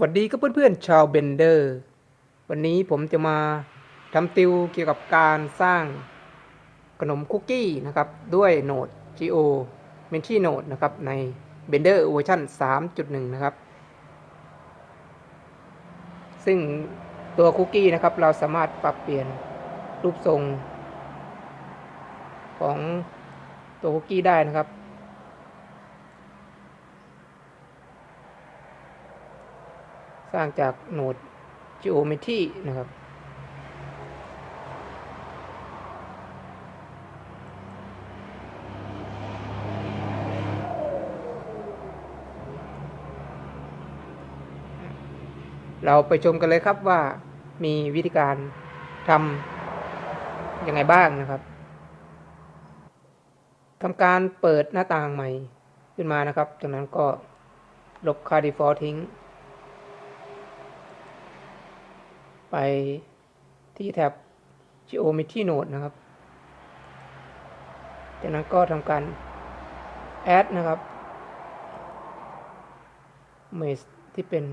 วัสดีครับเพื่อนๆชาวเบนเดอร์ วันนี้ผมจะมาทำติวเกี่ยวกับการสร้างขนมคุกกี้นะครับ ด้วยโนด Geo m e n t y Node นะครับ ใน Blender เวอร์ชัน3.1 นะครับ ซึ่งตัวคุกกี้นะครับ เราสามารถปรับเปลี่ยนรูปทรง ของตัวคุกกี้ได้นะครับ สร้างจากโหนด Geometry นะครับ เราไปชมกันเลยครับว่ามีวิธีการทำยังไงบ้างนะครับทำการเปิดหน้าต่างใหม่ขึ้นมานะครับ จากนั้นก็ลบค่า default ทิ้ง ไปที่แท็บ Geometry Node นะครับ จากนั้นก็ทำการ add นะครับ mesh ที่เป็น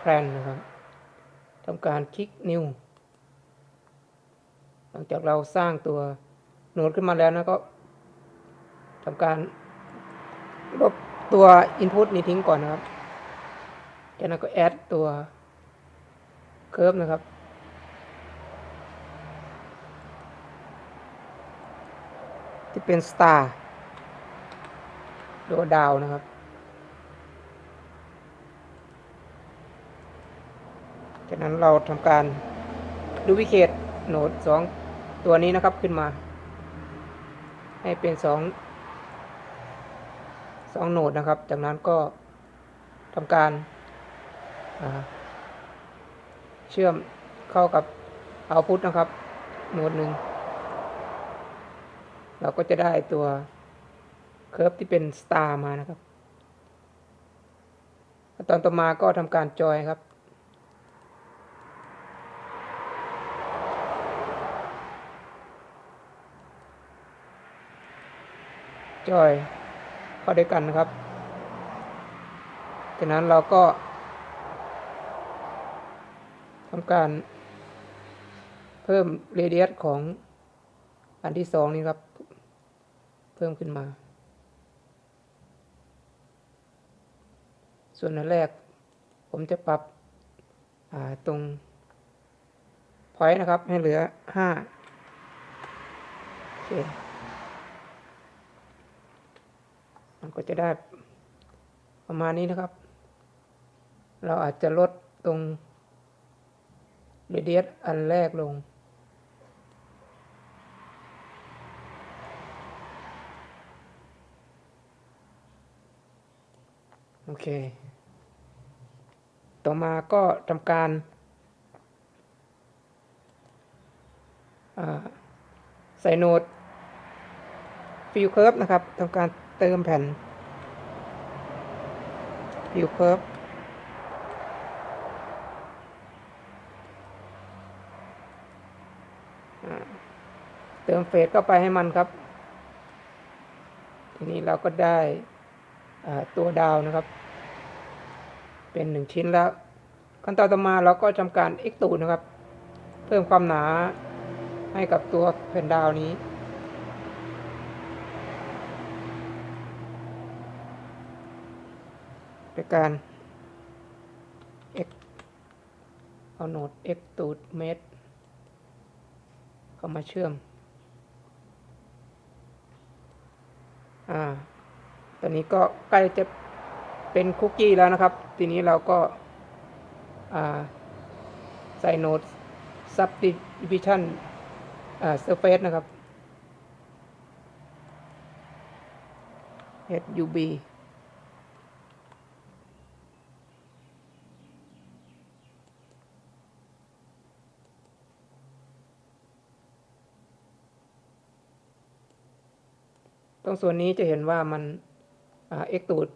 plan นะครับทำการคลิก new หลังจากเราสร้างตัวโน้ตขึ้นมาแล้วนะก็ทำการลบตัว input นี้ทิ้งก่อนนะครับ จากนั้นก็แอดตัวเคิร์ฟนะครับ ที่เป็นสตาร์ตัวดาวนะครับ จากนั้นเราทำการดูวิเคตโหนดสองตัวนี้นะครับขึ้นมา ให้เป็นสองสองโหนดนะครับ จากนั้นก็ทำการ เชื่อมเข้ากับเอาพุทนะครับโหนดหนึ่ง เราก็จะได้ตัวเคิร์ฟที่เป็นสตาร์มานะครับ ตอนต่อมาก็ทำการจอยครับ จอยเข้าด้วยกันนะครับ จากนั้นเราก็ ทำการเพิ่มเรเดียสของอันที่สองนี้ครับ เพิ่มขึ้นมา ส่วนอันแรก ผมจะปรับตรงพอยต์นะครับ ให้เหลือห้าโอเคมันก็จะได้ประมาณนี้นะครับ เราอาจจะลดตรง เรเดียสอันแรกลง โอเค ต่อมาก็ทำการใส่โน้ตฟิลเคิร์ฟนะครับทำการเติมแผ่นฟิลเคิร์ฟ เติมเฟสเข้าไปให้มันครับ ทีนี้เราก็ได้ตัวดาวนะครับ เป็นหนึ่งชิ้นแล้ว ขั้นตอนต่อมาเราก็ทำการเอ็กตูดนะครับ เพิ่มความหนาให้กับตัวแผ่นดาวนี้โดยการ x เอาโนด x ตูดเมตร มาเชื่อม อ่า ตอนนี้ก็ใกล้จะเป็นคุกกี้แล้วนะครับ ทีนี้เราก็ใส่โนด subdivision อ่า surface นะครับ sub ส่วนนี้จะเห็นว่ามันเอ็กตูด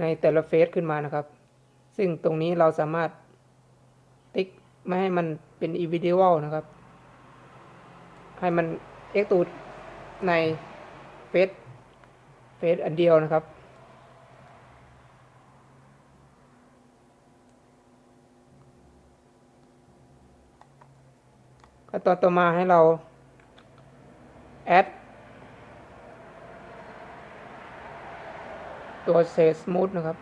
ในแต่ละเฟสขึ้นมานะครับ ซึ่งตรงนี้เราสามารถติ๊กไม่ให้มันเป็นอีวิเดียลนะครับ ให้มันเอ็กตูดในเฟสเฟสอันเดียวนะครับขั้นตอนต่อมาให้เราแอด ตัว Set Smooth นะครับ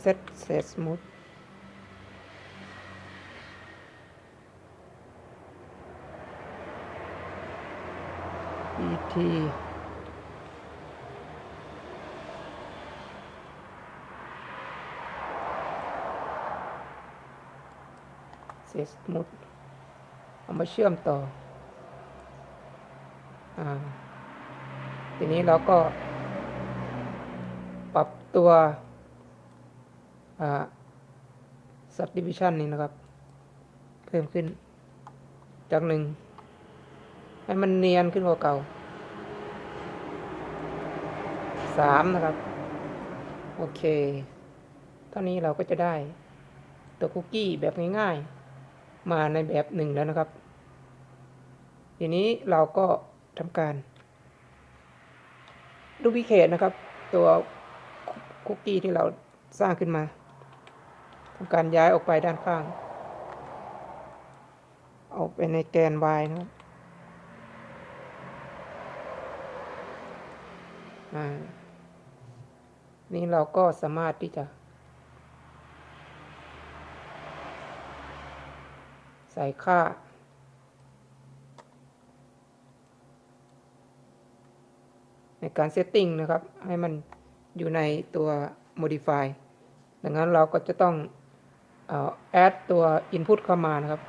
Set Set Smooth อีทีเซสมุดเอามาเชื่อมต่อ อ่า ทีนี้เราก็ปรับตัวอ่า subdivision นี้นะครับ เพิ่มขึ้น จากหนึ่งให้มันเนียนขึ้นกว่าเก่าสามนะครับ โอเคเท่านี้เราก็จะได้ตัวคุกกี้แบบง่ายๆ มาในแบบหนึ่งแล้วนะครับ ทีนี้เราก็ทำการ ดูพิเคทนะครับ ตัวคุกกี้ที่เราสร้างขึ้นมาทำการย้ายออกไปด้านข้าง ออกไปในแกน y นะครับนี่เราก็สามารถที่จะ ใส่ค่า ในการเซตติ้งนะครับ ให้มันอยู่ในตัว modify ดังนั้นเราก็จะต้องอ add ตัว input เข้ามานะครับ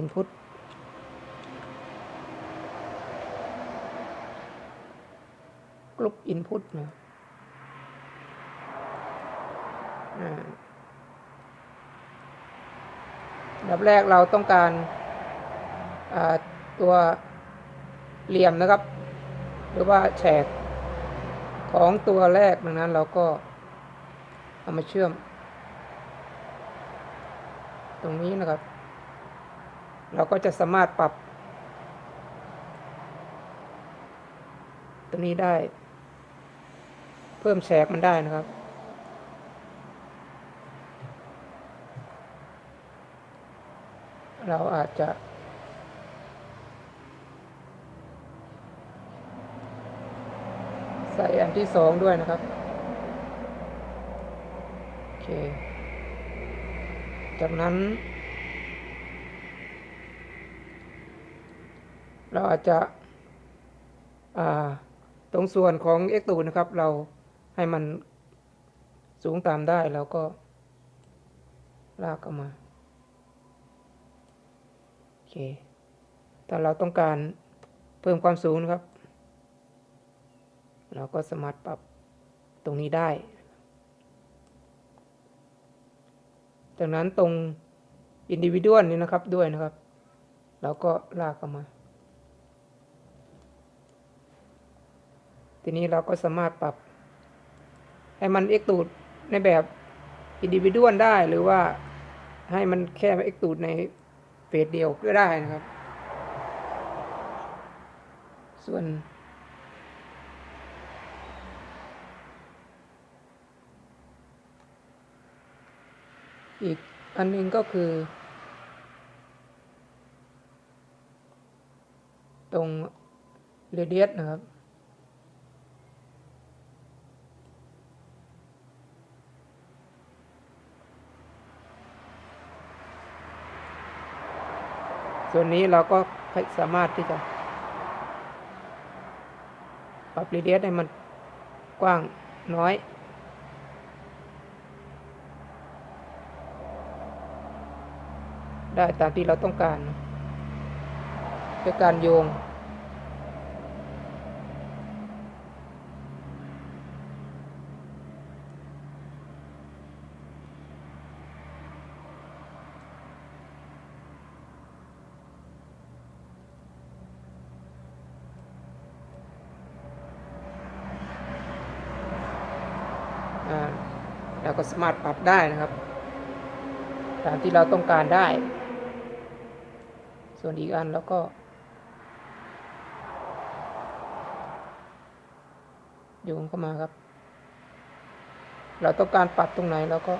input กลุ่ม input นะอ่าอันดับแรกเราต้องการ ตัวเหลี่ยมนะครับ หรือว่าแฉกของตัวแรกดังนั้นเราก็เอามาเชื่อม ตรงนี้นะครับ เราก็จะสามารถปรับตัวนี้ได้ เพิ่มแฉกมันได้นะครับเราอาจจะ ใส่อันที่สองด้วยนะครับ โอเค จากนั้น เราอาจจะ อ่า ตรงส่วนของ x ตูนะครับ เราให้มันสูงตามได้แล้วก็ ลากเข้ามา โอเคถ้าเราต้องการเพิ่มความสูงนะครับ เราก็สามารถปรับตรงนี้ได้ จากนั้นตรง individual นี้นะครับด้วยนะครับ เราก็ลากเข้ามา ทีนี้เราก็สามารถปรับ ให้มัน x ตูดในแบบ individual ได้หรือว่าให้มันแค่ x ตูดในเฟสเดียวก็ได้นะครับ ส่วน อีกอันหนึงก็คือ ตรง radius นะครับ ส่วนนี้เราก็สามารถที่จะ ปรับ radius ให้มันกว้างน้อย ได้ตามที่เราต้องการด้วยการโยงอ่าเราก็สามารถปรับได้นะครับ ตามที่เราต้องการได้ ส่วนอีกอันแล้วก็ โยงเข้ามาครับ เราต้องการปรับตรงไหนเราก็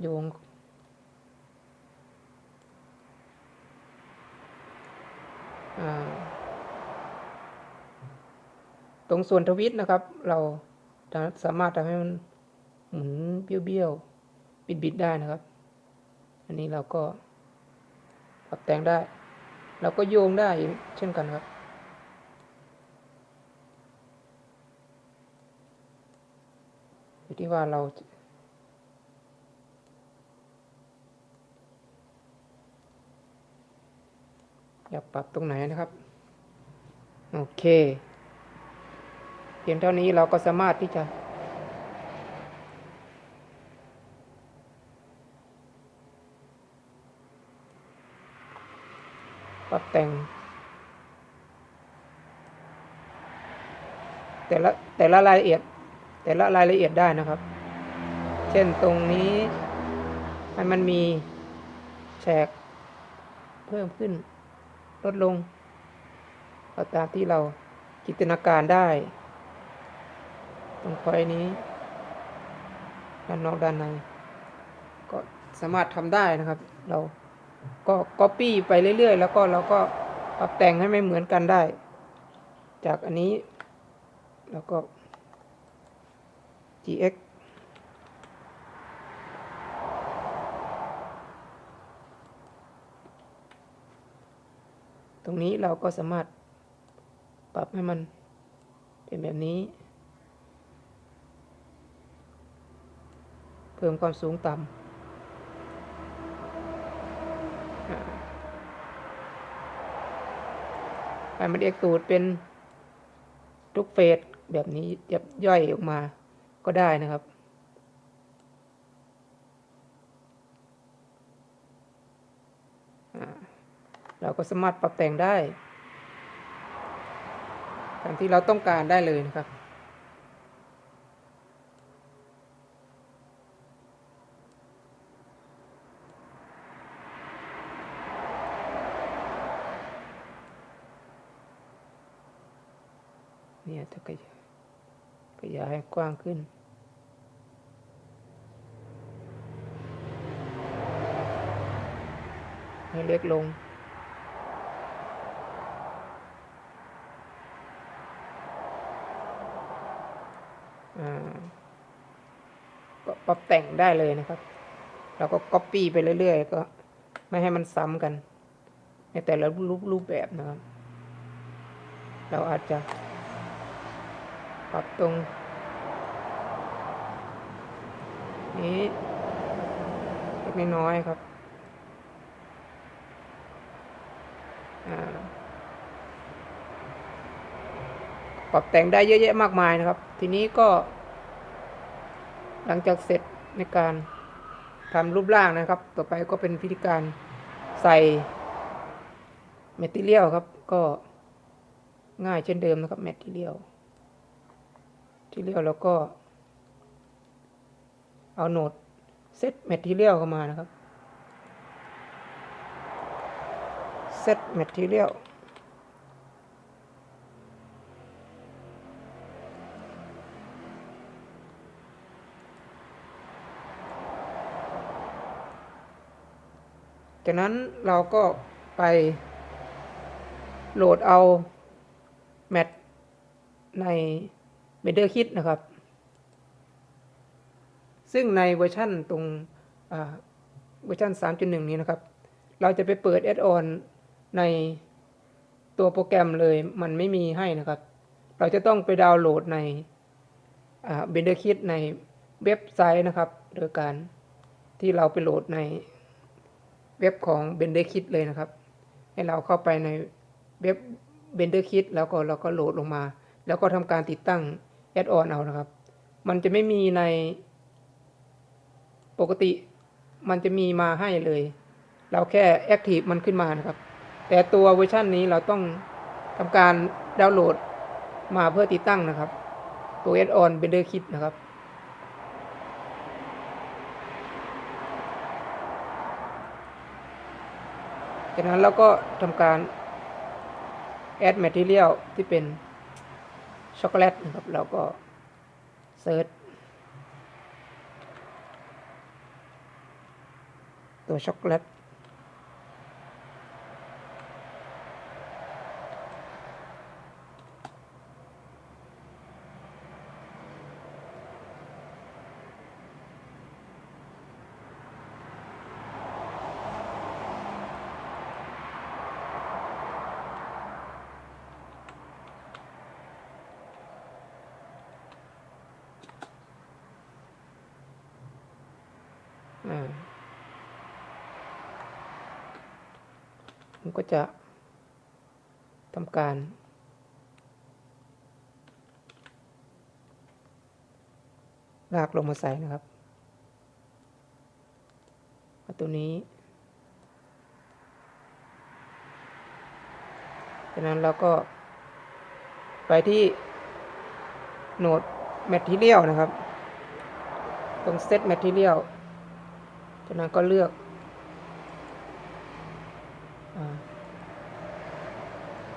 โยงตรงส่วนทวิตนะครับ เราสามารถทำให้มันหมุนเบี้ยวๆบิดๆได้นะครับ อันนี้เราก็ับแต่งได้ เราก็โยงได้เช่นกันครับอยู่ที่ว่าเราอยากปรับตรงไหนนะครับ โอเค เพียงเท่านี้เราก็สามารถที่จะ แต่ง แต่ละแต่ละรายละเอียด แต่ละรายละเอียดได้นะครับ เช่นตรงนี้ให้มันมีแฉกเพิ่มขึ้น ลดลงเอาตามที่เราจินตนาการได้ ตรงพอยนี้ ด้านนอกด้านใน ก็สามารถทำได้นะครับ เรา ก็ Copy ไปเรื่อยๆ แล้วก็เราก็ปรับแต่งให้ไม่เหมือนกันได้ จากอันนี้ แล้วก็ gx ตรงนี้เราก็สามารถปรับให้มันเป็นแบบนี้ เพิ่มความสูงต่ำอ่า ให้มันเอกตูดเป็นทุกเฟสแบบนี้จะย่อยออกมาก็ได้นะครับ เราก็สามารถปรับแต่งได้ตามที่เราต้องการได้เลยนะครับ เนี่ยจะขยายขยายให้กว้างขึ้น ให้เล็กลงอ่าก็ปรับแต่งได้เลยนะครับ เราก็ Copy ไปเรื่อยๆ ก็ไม่ให้มันซ้ำกัน ในแต่ละรูปรูปแบบนะครับ เราอาจจะ ปรับตรง นี้เล็กน้อยครับปรับแต่งได้เยอะแยะมากมายนะครับ ทีนี้ก็ หลังจากเสร็จในการทำรูปร่างนะครับ ต่อไปก็เป็นพิธีการใส่เมทเ i ียลครับ ก็ง่ายเช่นเดิมนะครับเมทเ i ียล ที่เรียลแล้วก็ เอาโหนดเซตแมท e เ i ียลเข้ามานะครับเซตแมท e เ i ียลจากนั้นเราก็ไปโหลดเอาแมทใน b e n d e r Kit นะครับ ซึ่งในเวอร์ชันตรงเวอร์ชัน3.1 นี้นะครับ เราจะไปเปิด Add-on ในตัวโปรแกรมเลยมันไม่มีให้นะครับ เราจะต้องไปดาวน์โหลดในอ่า b e n d e r Kit ในเว็บไซต์นะครับ โดยการที่เราไปโหลดในเว็บของ b e n d e r Kit เลยนะครับ ให้เราเข้าไปในเว็บ b e n d e r Kit แล้วก็เราก็โหลดลงมา แล้วก็ทำการติดตั้ง แอดออนเอานะครับ มันจะไม่มีใน ปกติมันจะมีมาให้เลย เราแค่ Active มันขึ้นมานะครับ แต่ตัวเวอร์ชันนี้เราต้องทำการดาวน์โหลดมาเพื่อติดตั้งนะครับ ตัว Add-on Blender Kit นะครับจากนั้นเราก็ทำการ add material ที่เป็น ช็อกโกแลตนะครับเราก็เซิร์ชตัวช็อกโกแลต ผมก็จะทำการลากลงมาใส่นะครับเอาตัวนี้ จากนั้นเราก็ไปที่โหนด Material นะครับ ตรง Set Material จากนั้นก็เลือกอ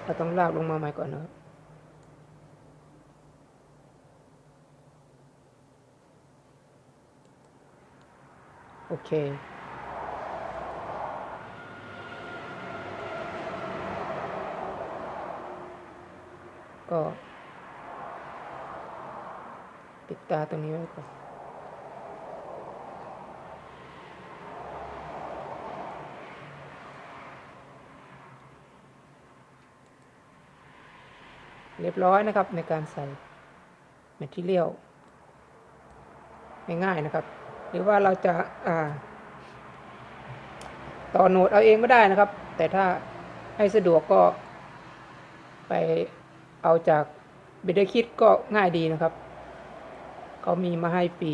เราต้องลากลงมาใหม่ก่อนนะครับโอเค ก็ ปิดตาตรงนี้ไว้ก่อน เรียบร้อยนะครับในการใส่ Material ง่ายๆนะครับ หรือว่าเราจะาต่อโหนดเอาเองก็ได้นะครับ แต่ถ้าให้สะดวกก็ไปเอาจากบิดคิดก็ง่ายดีนะครับ เขามีมาให้ฟรี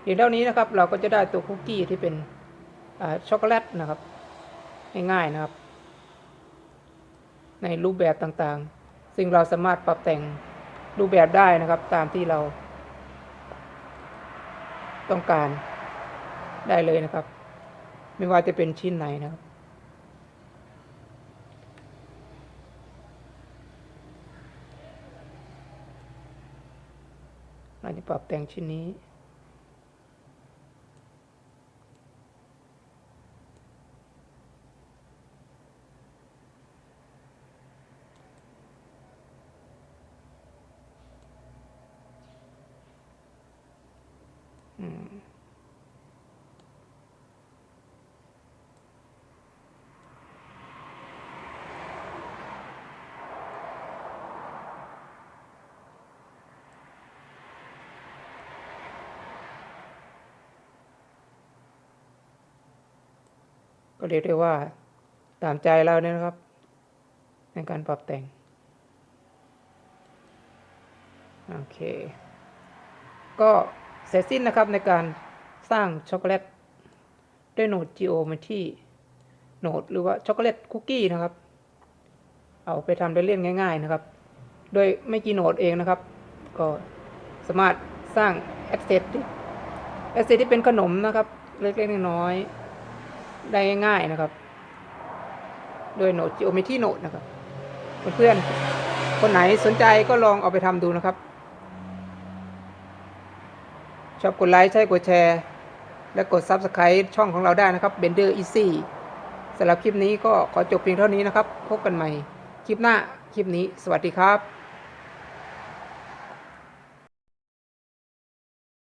เพียงเท่านี้นะครับ เราก็จะได้ตัวคุกกี้ที่เป็นช็อกโกแลตนะครับ ง่ายๆนะครับ ในรูปแบบต่างๆ ซึ่งเราสามารถปรับแต่งรูปแบบได้นะครับตามที่เรา ต้องการได้เลยนะครับ ไม่ว่าจะเป็นชิ้นไหนนะครับเราจะปรับแต่งชิ้นนี้ ก็เรียกได้ว่าตามใจเราเนี่ยนะครับ ในการปรับแต่ง โอเค ก็เสร็จสิ้นนะครับในการสร้างช็อกโกแลตด้วยโนด Geometry โนดหรือว่าช็อกโกแลตคุกกี้นะครับ เอาไปทำได้เล่นง่าย ๆนะครับ โดยไม่กี่โนดเองนะครับ ก็สามารถสร้าง Asset ที่ Asset ที่เป็นขนมนะครับ เล็กๆน้อยๆ ได้ง่ายๆนะครับ โดยโหนด Geometry โหนดนะครับ เพื่อนๆ คนไหนสนใจก็ลองเอาไปทำดูนะครับ ชอบกดไลค์ใช่กดแชร์ และกด Subscribe ช่องของเราได้นะครับ Bender Easy สำหรับคลิปนี้ก็ขอจบเพียงเท่านี้นะครับ พบกันใหม่ คลิปหน้า คลิปนี้ สวัสดีครับ